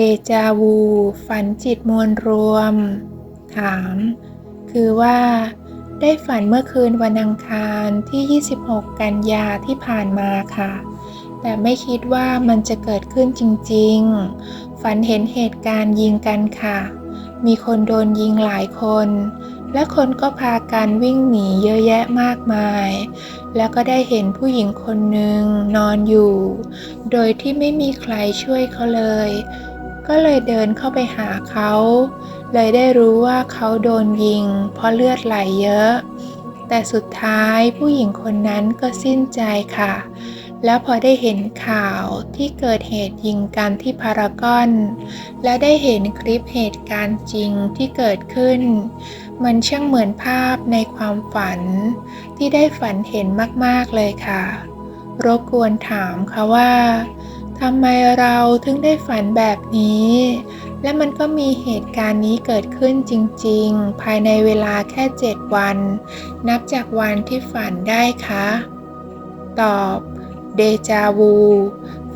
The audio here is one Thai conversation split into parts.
เดจาวู ฝันจิตมวลรวม ถาม คือว่า ได้ฝันเมื่อคืนวันอังคารที่ 26 กันยาที่ผ่านมาค่ะ แต่ไม่คิดว่ามันจะเกิดขึ้นจริง ๆ ฝันเห็นเหตุการณ์ยิงกันค่ะ มีคนโดนยิงหลายคน และคนก็พากันวิ่งหนีเยอะแยะมากมาย แล้วก็ได้เห็นผู้หญิงคนหนึ่งนอนอยู่ โดยที่ไม่มีใครช่วยเขาเลย ก็เลยเดินเข้าไปหาเขา เลยได้รู้ว่าเขาโดนยิง เพราะเลือดไหลเยอะ แต่สุดท้ายผู้หญิงคนนั้นก็สิ้นใจค่ะ แล้วพอได้เห็นข่าวที่เกิดเหตุยิงกันที่พารากอน และได้เห็นคลิปเหตุการณ์จริงที่เกิดขึ้น มันช่างเหมือนภาพในความฝัน ที่ได้ฝันเห็นมาก ๆ เลยค่ะ รบกวนถามค่ะว่า ทำไมเราถึงได้ฝันแบบนี้ และมันก็มีเหตุการณ์นี้เกิดขึ้นจริงๆ ภายในเวลาแค่ 7 วัน นับจากวันที่ฝันได้คะ ตอบเดจาวู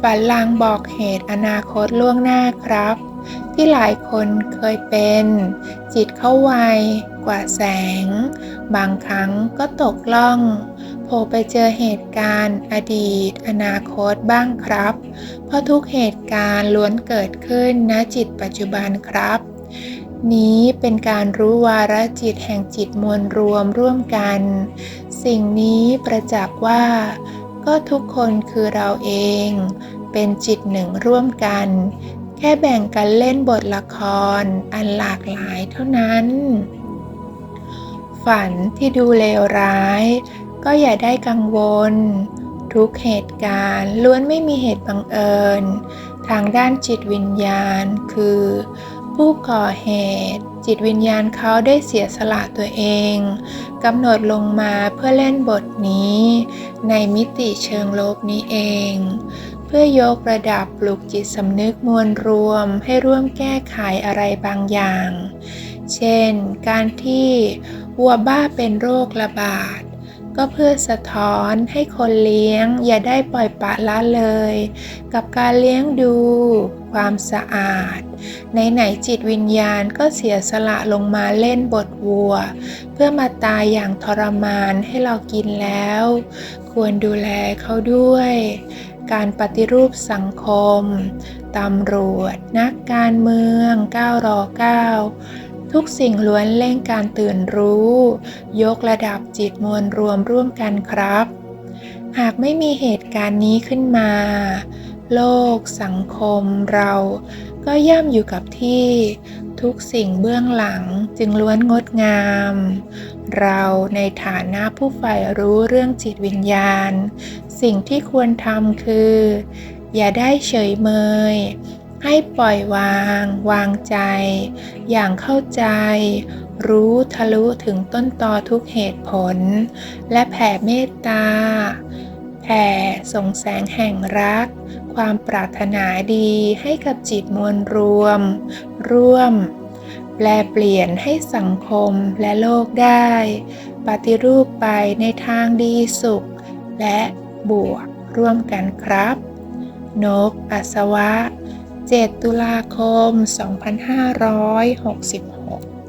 ฝันลางบอกเหตุอนาคตล่วงหน้าครับ ที่หลายคนเคยเป็น จิตเข้าไวกว่าแสง บางครั้งก็ตกล่อง ผล่ไปเจอเหตุการณ์ อดีต อนาคตบ้างครับ เพราะทุกเหตุการณ์ล้วนเกิดขึ้นณจิตปัจจุบันครับ นี้เป็นการรู้วาระจิตแห่งจิตมวลรวมร่วมกัน สิ่งนี้ประจักษ์ว่า ก็ทุกคนคือเราเอง เป็นจิตหนึ่งร่วมกัน แค่แบ่งกันเล่นบทละคร อันหลากหลายเท่านั้น ฝันที่ดูเลวร้าย ก็อย่าได้กังวล ทุกเหตุการณ์ล้วนไม่มีเหตุบังเอิญ ทางด้านจิตวิญญาณ คือ ผู้ก่อเหตุ จิตวิญญาณเขาได้เสียสละตัวเองกำหนดลงมาเพื่อเล่นบทนี้ ในมิติเชิงลบนี้เอง เพื่อยกระดับปลุกจิตสำนึกมวลรวมให้ร่วมแก้ไขอะไรบางอย่าง เช่น การที่วัวบ้าเป็นโรคระบาด ก็เพื่อสะท้อนให้คนเลี้ยงอย่าได้ปล่อยปละละเลย กับการเลี้ยงดู ความสะอาดในไหนจิตวิญญาณก็เสียสละลงมาเล่นบทวัว เพื่อมาตายอย่างทรมานให้เรากินแล้ว ควรดูแลเขาด้วย การปฏิรูปสังคม ตำรวจ นักการเมือง 9รอ9 ทุกสิ่งล้วนเร่งการตื่นรู้ ยกระดับจิตมวลรวมร่วมกันครับ หากไม่มีเหตุการณ์นี้ขึ้นมา โลก สังคมเรา ก็ย่ำอยู่กับที่ ทุกสิ่งเบื้องหลังจึงล้วนงดงาม เราในฐานะผู้ใฝ่รู้เรื่องจิตวิญญาณ สิ่งที่ควรทำคือ อย่าได้เฉยเมย ให้ปล่อยวาง วางใจ อย่างเข้าใจ รู้ทะลุถึงต้นตอทุกเหตุผล และแผ่เมตตา แผ่ส่งแสงแห่งรัก ความปรารถนาดีให้กับจิตมวลรวม ร่วม แปลเปลี่ยนให้สังคมและโลกได้ ปฏิรูปไปในทางดีสุข และบวกร่วมกันครับ นก อัศวะ 7 ตุลาคม 2566